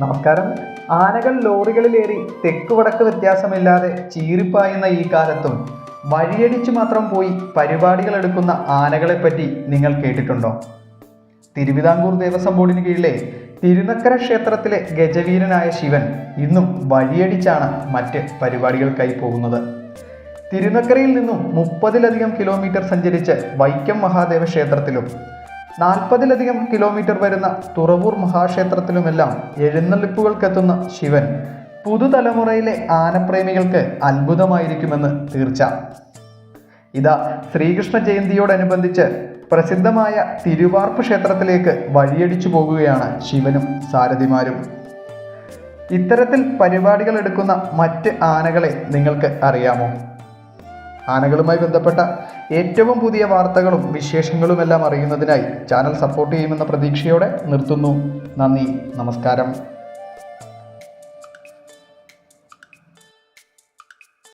നമസ്കാരം. ആനകൾ ലോറികളിലേറി തെക്ക് വടക്ക് വ്യത്യാസമില്ലാതെ ചീറിപ്പായുന്ന ഈ കാലത്തും വഴിയടിച്ചു മാത്രം പോയി പരിപാടികൾ എടുക്കുന്ന ആനകളെപ്പറ്റി നിങ്ങൾ കേട്ടിട്ടുണ്ടോ? തിരുവിതാംകൂർ ദേവസ്വം ബോർഡിന് കീഴിലെ തിരുനക്കര ക്ഷേത്രത്തിലെ ഗജവീരനായ ശിവൻ ഇന്നും വഴിയടിച്ചാണ് മറ്റ് പരിപാടികൾക്കായി പോകുന്നത്. തിരുനക്കരയിൽ നിന്നും മുപ്പതിലധികം കിലോമീറ്റർ സഞ്ചരിച്ച് വൈക്കം മഹാദേവ ക്ഷേത്രത്തിലും നാൽപ്പതിലധികം കിലോമീറ്റർ വരുന്ന തുറവൂർ മഹാക്ഷേത്രത്തിലുമെല്ലാം എഴുന്നള്ളിപ്പുകൾക്കെത്തുന്ന ശിവൻ പുതുതലമുറയിലെ ആനപ്രേമികൾക്ക് അത്ഭുതമായിരിക്കുമെന്ന് തീർച്ച. ഇതാ ശ്രീകൃഷ്ണ ജയന്തിയോടനുബന്ധിച്ച് പ്രസിദ്ധമായ തിരുവാർപ്പ് ക്ഷേത്രത്തിലേക്ക് വഴിയടിച്ചു പോകുകയാണ് ശിവനും സാരഥിമാരും. ഇത്തരത്തിൽ പരിപാടികൾ എടുക്കുന്ന മറ്റ് ആനകളെ നിങ്ങൾക്ക് അറിയാമോ? ആനകളുമായി ബന്ധപ്പെട്ട ഏറ്റവും പുതിയ വാർത്തകളും വിശേഷങ്ങളുമെല്ലാം അറിയുന്നതിനായി ചാനൽ സപ്പോർട്ട് ചെയ്യുമെന്ന പ്രതീക്ഷയോടെ നിർത്തുന്നു. നന്ദി. നമസ്കാരം.